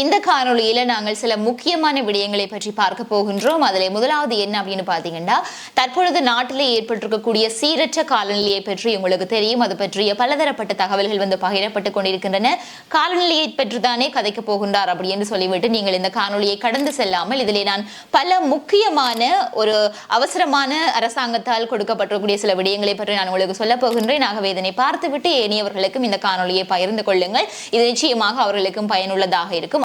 இந்த காணொலியில நாங்கள் சில முக்கியமான விடயங்களை பற்றி பார்க்க போகின்றோம். அதில் முதலாவது என்ன அப்படின்னு பார்த்தீங்கன்னா தற்பொழுது நாட்டில் ஏற்பட்டிருக்கக்கூடிய சீரற்ற காலநிலையை பற்றி உங்களுக்கு தெரியும். அது பற்றிய பலதரப்பட்ட தகவல்கள் வந்து பகிரப்பட்டு கொண்டிருக்கின்றன. காலநிலையை பற்றி தானே கதைக்க போகின்றார் அப்படின்னு சொல்லிவிட்டு நீங்கள் இந்த காணொளியை கடந்து செல்லாமல் இதிலே நான் பல முக்கியமான ஒரு அவசரமான அரசாங்கத்தால் கொடுக்கப்பட்டிருக்கக்கூடிய சில விடயங்களை பற்றி நான் உங்களுக்கு சொல்ல போகின்றேன். ஆகவே இதனை பார்த்துவிட்டு ஏனையவர்களுக்கும் இந்த காணொளியை பகிர்ந்து கொள்ளுங்கள். இது நிச்சயமாக அவர்களுக்கும் பயனுள்ளதாக இருக்கும்.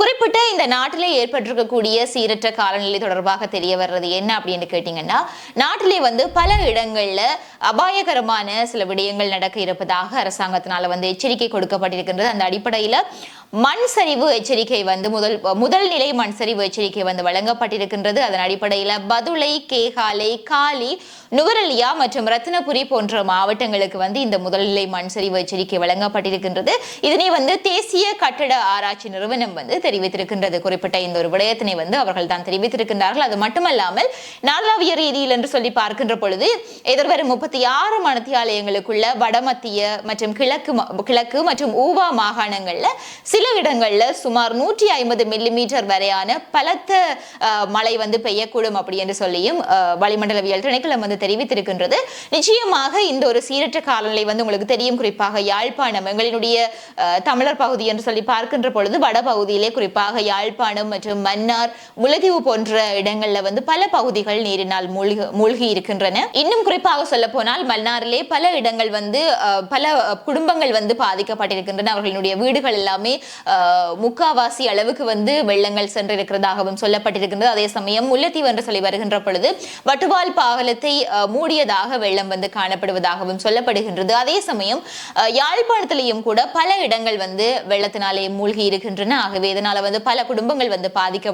குறிப்பிட்ட இந்த நாட்டில் ஏற்பட்டிருக்கக்கூடிய சீரற்ற காலநிலை தொடர்பாக தெரிய வர்றது என்ன அப்படின்னு கேட்டிங்கன்னா நாட்டிலே வந்து பல இடங்கள்ல அபாயகரமான சில விடயங்கள் நடக்க இருப்பதாக அரசாங்கத்தினால வந்து எச்சரிக்கை கொடுக்கப்பட்டிருக்கின்றது. அந்த அடிப்படையில் மண் சரிவு எச்சரிக்கை வந்து முதல் முதல் நிலை மண் சரிவு எச்சரிக்கை வந்து வழங்கப்பட்டிருக்கின்றது. அதன் அடிப்படையில் பதுளை கேகாலை காலி நுவரலியா மற்றும் ரத்தினபுரி போன்ற மாவட்டங்களுக்கு வந்து இந்த முதல்நிலை மண் சரிவு எச்சரிக்கை வழங்கப்பட்டிருக்கின்றது. இதனை வந்து தேசிய கட்டட ஆராய்ச்சி நிறுவனம் வந்து தெரிவித்திருக்கின்றது. குறிப்பிட்ட இந்த ஒரு விடயத்தினை வந்து அவர்கள் தான் தெரிவித்திருக்கின்றார்கள். அது மட்டுமல்லாமல் நாடளாவிய ரீதியில் என்று சொல்லி பார்க்கின்ற பொழுது எதிர்வரும் முப்பத்தி ஆறு மணத்தியாலயங்களுக்குள்ள வடமத்திய மற்றும் கிழக்கு கிழக்கு மற்றும் ஊவா மாகாணங்கள்ல சில இடங்கள்ல சுமார் நூற்றி ஐம்பது மில்லிமீட்டர் வரையான பலத்த மழை வந்து பெய்யக்கூடும் அப்படி என்று சொல்லியும் வளிமண்டலவியல் திணைக்களம் வந்து தெரிவித்திருக்கின்றது. நிச்சயமாக இந்த ஒரு சீரற்ற காலநிலை வந்து உங்களுக்கு தெரியும். குறிப்பாக யாழ்ப்பாணம் எங்களினுடைய தமிழர் பகுதி என்று சொல்லி பார்க்கின்ற பொழுது வடபகுதியிலே குறிப்பாக யாழ்ப்பாணம் மற்றும் மன்னார் முல்லைத்தீவு போன்ற இடங்கள்ல வந்து பல பகுதிகள் நீரினால் மூழ்கி மூழ்கி இருக்கின்றன. இன்னும் குறிப்பாக சொல்ல போனால் மன்னாரிலே பல இடங்கள் வந்து பல குடும்பங்கள் வந்து பாதிக்கப்பட்டிருக்கின்றன. அவர்களுடைய வீடுகள் எல்லாமே முக்காவாசி அளவுக்கு வந்து வெள்ளங்கள் சென்றிருக்கிறதாகவும் சொல்லப்பட்டிருக்கின்றது. அதே சமயம் முல்லைத்தீவு என்று சொல்லி வருகின்ற பொழுது வட்டுவால் பாகலத்தை அஹ், மூடியதாக வெள்ளம் வந்து காணப்படுவதாகவும் சொல்லப்படுகின்றது. அதே சமயம் அஹ், யாழ்ப்பாணத்திலேயும் கூட பல இடங்கள் வந்து வெள்ளத்தினாலே மூழ்கி இருக்கின்றன. ஆகவே இதனால வந்து பல குடும்பங்கள் வந்து பாதிக்க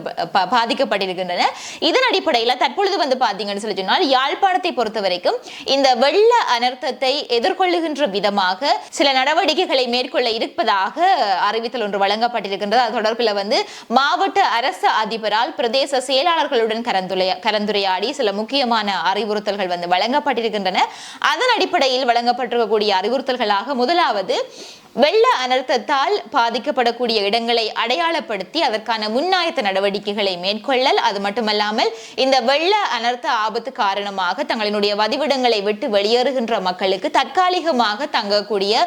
பாதிக்கப்பட்டிருக்கின்றன. இதன் அடிப்படையில் தற்பொழுது வந்து பாத்தீங்கன்னு சொல்லி சொன்னால் யாழ்ப்பாணத்தை பொறுத்த வரைக்கும் இந்த வெள்ள அனர்த்தத்தை எதிர்கொள்ளுகின்ற விதமாக சில நடவடிக்கைகளை மேற்கொள்ள இருப்பதாக அறிவித்தல் ஒன்று வழங்கப்பட்டிருக்கின்றது. அது தொடர்பில் வந்து மாவட்ட அரசு அதிபரால் பிரதேச செயலாளர்களுடன் கலந்துரையா கலந்துரையாடி சில முக்கியமான அறிவுறுத்தல்கள் வந்து வழங்கப்பட்டிருக்கின்றன. அதன் அடிப்படையில் வழங்கப்பட்டிருக்கக்கூடிய அறிவுறுத்தல்களாக முதலாவது வெள்ள அனர்த்தத்தால் பாதிக்கப்படக்கூடிய இடங்களை அடையாளப்படுத்தி அதற்கான முன்னாயத்த நடவடிக்கைகளை மேற்கொள்ளல். அது மட்டுமல்லாமல் இந்த வெள்ள அனர்த்த ஆபத்து காரணமாக தங்களினுடைய வதிவிடங்களை விட்டு வெளியேறுகின்ற மக்களுக்கு தற்காலிகமாக தங்கக்கூடிய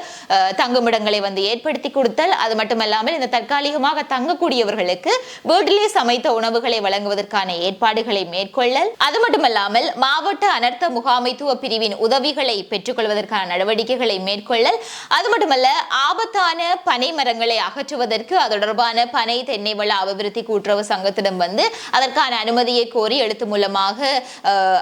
தங்குமிடங்களை வந்து ஏற்படுத்தி கொடுத்தல். அது மட்டுமல்லாமல் இந்த தற்காலிகமாக தங்கக்கூடியவர்களுக்கு வீட்டிலே சமைத்த உணவுகளை வழங்குவதற்கான ஏற்பாடுகளை மேற்கொள்ளல். அது மட்டுமல்லாமல் மாவட்ட அனர்த்த முகாமைத்துவ பிரிவின் உதவிகளை பெற்றுக்கொள்வதற்கான நடவடிக்கைகளை மேற்கொள்ளல். அது மட்டுமல்ல ஆபத்தான பனை மரங்களை அகற்றுவதற்கு அது தொடர்பான பனை தென்னை வள அபிவிருத்தி கூட்டுறவு சங்கத்திடம் வந்து அதற்கான அனுமதியை கோரி எழுத்து மூலமாக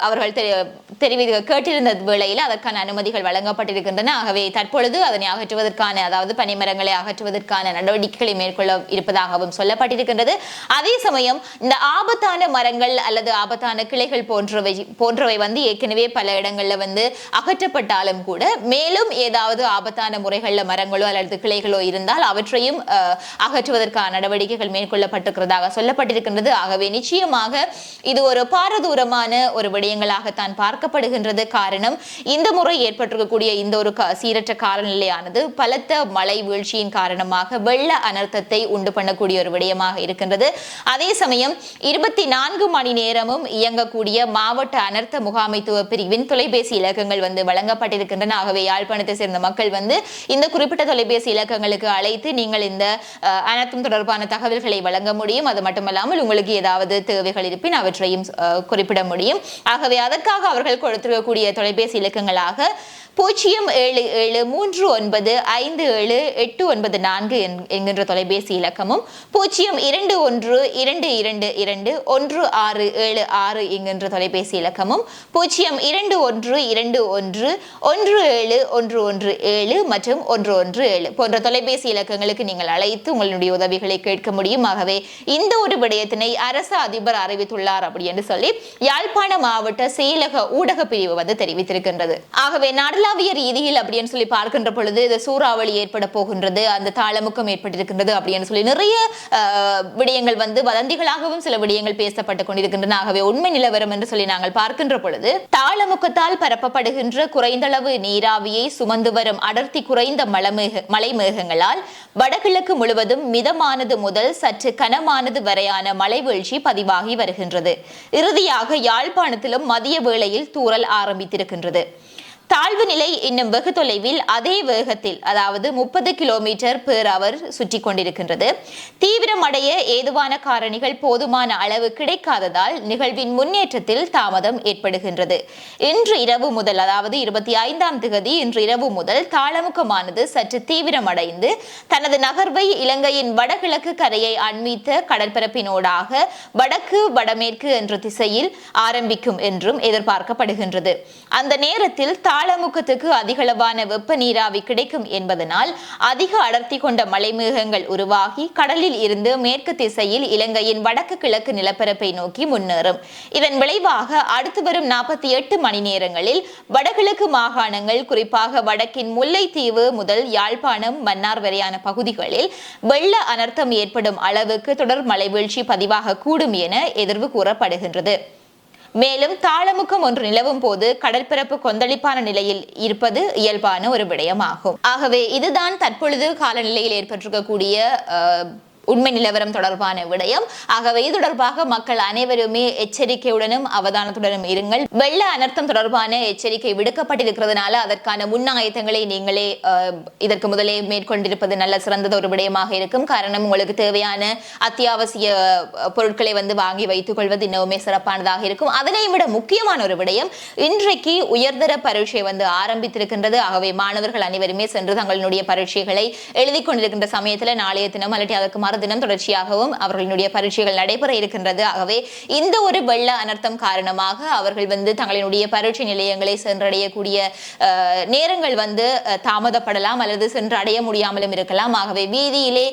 அவர்கள் தெரி- தெரிவி கேட்டிருந்த வேளையில் அதற்கான அனுமதிகள் வழங்கப்பட்டிருக்கின்றன. ஆகவே தற்பொழுது அதனை அகற்றுவதற்கான அதாவது பனைமரங்களை அகற்றுவதற்கான நடவடிக்கைகளை மேற்கொள்ள இருப்பதாகவும் சொல்லப்பட்டிருக்கின்றது. அதே சமயம் இந்த ஆபத்தான மரங்கள் அல்லது ஆபத்தான கிளைகள் போன்றவை போன்றவை வந்து ஏற்கனவே பல இடங்களில் வந்து அகற்றப்பட்டாலும் கூட மேலும் ஏதாவது ஆபத்தான முறைகளில் மரங்களோ அல்லது கிளைகளோ இருந்தால் அவற்றையும் அகற்றுவதற்கான நடவடிக்கைகள் மேற்கொள்ளப்பட்டிருக்கிறதாக சொல்லப்பட்டிருக்கின்றது. ஆகவே நிச்சயமாக இது ஒரு பாரதூரமான ஒரு விடயங்களாகத்தான் பார்க்கப்படுகின்றது. காரணம் இந்த முறை ஏற்பட்டிருக்கக்கூடிய இந்த ஒரு சீரற்ற காலநிலையானது பலத்த மழை வீழ்ச்சியின் காரணமாக வெள்ள அனர்த்தத்தை உண்டு பண்ணக்கூடிய ஒரு விடயமாக இருக்கின்றது. அதே சமயம் இருபத்தி நான்கு மணி நேரமும் இயங்கக்கூடிய மாவட்ட அனர்த்த முகாமைத்துவ பிரிவின் தொலைபேசி இலக்கங்கள் வந்து வழங்கப்பட்டிருக்கின்றன. ஆகவே யாழ்ப்பாணத்தை சேர்ந்த மக்கள் வந்து இந்த குறிப்பிட்ட தொலைபேசி இலக்கங்களுக்கு அழைத்து நீங்கள் இந்த அனைத்தும் தொடர்பான தகவல்களை வழங்க முடியும். அது மட்டுமல்லாமல் உங்களுக்கு ஏதாவது தேவைகள் இருப்பின் அவற்றையும் குறிப்பிட முடியும். ஆகவே அதற்காக அவர்கள் கொடுத்திருக்கக்கூடிய தொலைபேசி இலக்கங்களாக பூஜ்ஜியம் ஏழு ஏழு மூன்று ஒன்பது ஐந்து ஏழு எட்டு ஒன்பது நான்கு என்- என்கின்ற தொலைபேசி இலக்கமும் பூஜ்ஜியம் இரண்டு ஒன்று இரண்டு இரண்டு இரண்டு ஒன்று ஆறு ஏழு ஆறு என்கின்ற தொலைபேசி இலக்கமும் பூஜ்ஜியம் இரண்டு ஒன்று இரண்டு ஒன்று ஒன்று ஏழு ஒன்று ஒன்று ஏழு மற்றும் ஒன்று ஒன்று ஏழு போன்ற தொலைபேசி இலக்கங்களுக்கு நீங்கள் அழைத்து உங்களுடைய உதவிகளை கேட்க முடியும். ஆகவே இந்த ஒரு விடயத்தினை அரசு அதிபர் அறிவித்துள்ளார் அப்படி என்று சொல்லி யாழ்ப்பாண மாவட்ட செயலக ஊடக பிரிவு வந்து தெரிவித்திருக்கின்றது. ஆகவே நாடு உலகளாவிய ரீதியில் அப்படின்னு சொல்லி பார்க்கின்ற பொழுது இந்த சூறாவளி ஏற்பட போகின்றது அந்த தாளமுக்கம் ஏற்பட்டிருக்கின்றது அப்படின்னு சொல்லி நிறைய விடயங்கள் வந்து வதந்திகளாகவும் சில விடயங்கள் பேசப்பட்டு கொண்டிருக்கின்றன. ஆகவே உண்மை நிலவரம் என்று சொல்லி நாங்கள் பார்க்கின்ற பொழுது தாளமுக்கத்தால் பரப்பப்படுகின்ற குறைந்தளவு நீராவியை சுமந்து வரும் அடர்த்தி குறைந்த மலமேக மலை மேகங்களால் வடகிழக்கு முழுவதும் மிதமானது முதல் சற்று கனமானது வரையான மழை வீழ்ச்சி பதிவாகி வருகின்றது. இறுதியாக யாழ்ப்பாணத்திலும் மதிய வேளையில் தூறல் ஆரம்பித்திருக்கின்றது. தாழ்வு நிலை இன்னும் வெகு தொலைவில் அதே வேகத்தில் அதாவது முப்பது கிலோமீட்டர் பேர் அவர் சுற்றி கொண்டிருக்கின்றது. தீவிரமடைய ஏதுவான காரணிகள் போதுமான அளவு கிடைக்காததால் நிகழ்வின் முன்னேற்றத்தில் தாமதம் ஏற்படுகின்றது. இன்று இரவு முதல் அதாவது இருபத்தி ஐந்தாம் திகதி இன்று இரவு முதல் தாளமுகமானது சற்று தீவிரமடைந்து தனது நகர்வை இலங்கையின் வடகிழக்கு கரையை அண்மித்த கடற்பரப்பினோடாக வடக்கு வடமேற்கு என்ற திசையில் ஆரம்பிக்கும் என்றும் எதிர்பார்க்கப்படுகின்றது. அந்த நேரத்தில் தாளமுக்கத்துக்கு அதிகளவான வெப்ப நீராவி கிடைக்கும் என்பதனால் அதிக அடர்த்தி கொண்ட மலைமேகங்கள் உருவாகி கடலில் இருந்து மேற்கு திசையில் இலங்கையின் வடக்கு கிழக்கு நிலப்பரப்பை நோக்கி முன்னேறும். இதன் விளைவாக அடுத்து வரும் நாற்பத்தி எட்டு மணி நேரங்களில் வடகிழக்கு மாகாணங்கள் குறிப்பாக வடக்கின் முல்லைத்தீவு முதல் யாழ்ப்பாணம் மன்னார் வரையான பகுதிகளில் வெள்ள அனர்த்தம் ஏற்படும் அளவுக்கு தொடர் மழை வீழ்ச்சி பதிவாக கூடும் என எதிர்வு கூறப்படுகின்றது. மேலும் தாளமுக்கம் ஒன்று நிலவும் போது கடற்பரப்பு கொந்தளிப்பான நிலையில் இருப்பது இயல்பான ஒரு விடயமாகும். ஆகவே இதுதான் தற்பொழுது காலநிலையில் ஏற்பட்டிருக்கக்கூடிய உண்மை நிலவரம் தொடர்பான விடயம். ஆகவே இது தொடர்பாக மக்கள் அனைவருமே எச்சரிக்கையுடனும் அவதானத்துடனும் இருங்கள். வெள்ள அனர்த்தம் தொடர்பான எச்சரிக்கை விடுக்கப்பட்டிருக்கிறதுனால அதற்கான முன்னாயத்தங்களை நீங்களே இதற்கு முதலே மேற்கொண்டிருப்பது நல்ல சிறந்தது ஒரு விடயமாக இருக்கும். காரணம் உங்களுக்கு தேவையான அத்தியாவசிய பொருட்களை வந்து வாங்கி வைத்துக் கொள்வது இன்னுமே சிறப்பானதாக இருக்கும். அதனை விட முக்கியமான ஒரு விடயம் இன்றைக்கு உயர்தர பரீட்சை வந்து ஆரம்பித்திருக்கின்றது. ஆகவே மாணவர்கள் அனைவருமே சென்று தங்களுடைய பரீட்சைகளை எழுதி கொண்டிருக்கின்ற சமயத்தில் நாளைய தினம் அல்லது அதற்கு தினம் தொடர்ச்சியாகவும் அவர்களினுடைய பரீட்சைகள் நடைபெற இருக்கின்றது. ஆகவே இந்த ஒரு வெள்ள அனர்த்தம் காரணமாக அவர்கள் வந்து தங்களினுடைய பரீட்சை நிலையங்களை சென்றடையக்கூடிய நேரங்கள் வந்து தாமதப்படலாம் அல்லது சென்று அடைய முடியாமலும் இருக்கலாம். ஆகவே வீதியிலே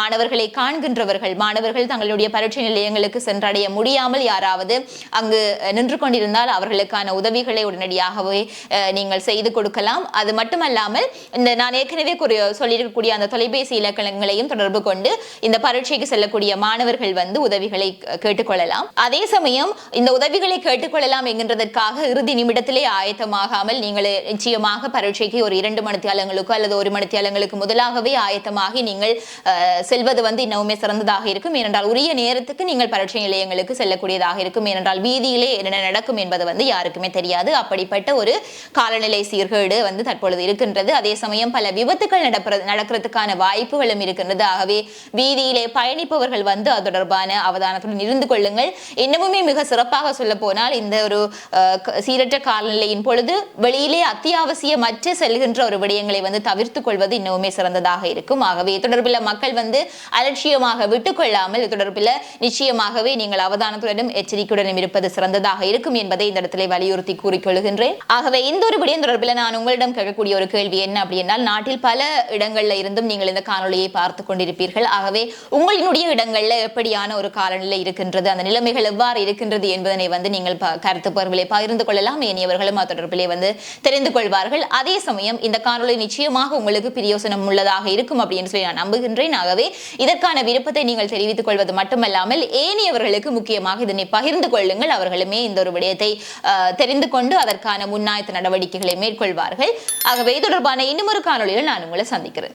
மாணவர்களை காண்கின்றவர்கள் மாணவர்கள் தங்களுடைய பரீட்சை நிலையங்களுக்கு சென்றடைய முடியாமல் யாராவது அங்கு நின்று கொண்டிருந்தால் அவர்களுக்கான உதவிகளை உடனடியாகவே நீங்கள் செய்து கொடுக்கலாம். அது மட்டுமல்லாமல் இந்த நான் ஏற்கனவே சொல்லியிருக்கக்கூடிய அந்த தொலைபேசி இலக்கணங்களையும் தொடர்பு கொண்டு இந்த பரீட்சைக்கு செல்லக்கூடிய மாணவர்கள் வந்து உதவிகளை கேட்டுக்கொள்ளலாம். அதே சமயம் இந்த உதவிகளை கேட்டுக்கொள்ளலாம் என்கின்றதற்காக இறுதி நிமிடத்திலே ஆயத்தமாகாமல் நீங்கள் நிச்சயமாக பரீட்சைக்கு ஒரு இரண்டு மணித்தியாலங்களுக்கு அல்லது ஒரு மணித்தியாலங்களுக்கு முதலாகவே ஆயத்தமாகி நீங்கள் செல்வது வந்து இன்னமுமே சிறந்ததாக இருக்கும். ஏனென்றால் உரிய நேரத்துக்கு நீங்கள் பரீட்சை நிலையங்களுக்கு செல்லக்கூடியதாக இருக்கும். ஏனென்றால் வீதியிலே என்ன நடக்கும் என்பது வந்து யாருக்குமே தெரியாது. அப்படிப்பட்ட ஒரு காலநிலை சீர்கேடு வந்து தற்பொழுது இருக்கின்றது. அதே சமயம் பல விபத்துகள் நடப்பது நடக்கிறதுக்கான வாய்ப்புகளும் இருக்கின்றது ஆகவே வீதியிலே பயணிப்பவர்கள் வந்து அது தொடர்பான அவதானத்துடன் இருந்து கொள்ளுங்கள். இன்னமுமே மிக சிறப்பாக சொல்ல போனால் இந்த ஒரு சீரற்ற காலநிலையின் பொழுது வெளியிலே அத்தியாவசியமற்ற செல்கின்ற ஒரு விடயங்களை வந்து தவிர்த்துக் கொள்வது இன்னமுமே சிறந்ததாக இருக்கும். ஆகவே தொடர்பில் மக்கள் வந்து அலட்சியமாக விட்டுக்கொள்ளாமல் தொடர்பில் நிச்சயமாகவே நீங்கள் அவதானத்துடனும் எச்சரிக்கையுடனும் இருப்பது சிறந்ததாக இருக்கும் என்பதை இந்த இடத்துல வலியுறுத்தி கூறிக்கொள்கின்றேன். ஆகவே இந்த ஒரு விடயம் தொடர்பில் நான் உங்களிடம் கேட்கக்கூடிய ஒரு கேள்வி என்ன அப்படின்னால் நாட்டில் பல இடங்கள்ல இருந்தும் நீங்கள் இந்த காணொலியை பார்த்து கொண்டிருப்பீர்கள். ஆகவே உங்களினுடைய இடங்கள்ல எப்படியான ஒரு காலநிலை இருக்கின்றது அந்த நிலைமைகள் எவ்வாறு இருக்கின்றது என்பதனை வந்து நீங்கள் கருத்து பகிர்வுகளை பகிர்ந்து கொள்ளலாம். ஏனியவர்களும் தொடர்பிலே வந்து தெரிந்து கொள்வார்கள். அதே சமயம் இந்த காணொளி நிச்சயமாக உங்களுக்கு பிரியோசனம் உள்ளதாக இருக்கும் அப்படின்னு சொல்லி நான் நம்புகின்றேன். ஆகவே இதற்கான விருப்பத்தை நீங்கள் தெரிவித்துக் கொள்வது மட்டுமல்லாமல் ஏனியவர்களுக்கு முக்கியமாக இதனை பகிர்ந்து கொள்ளுங்கள். அவர்களுமே இந்த ஒரு விடயத்தை தெரிந்து கொண்டு அதற்கான முன்னாயத்த நடவடிக்கைகளை மேற்கொள்வார்கள். ஆகவே தொடர்பான இன்னும் ஒரு காணொளியில் நான் உங்களை சந்திக்கிறேன்.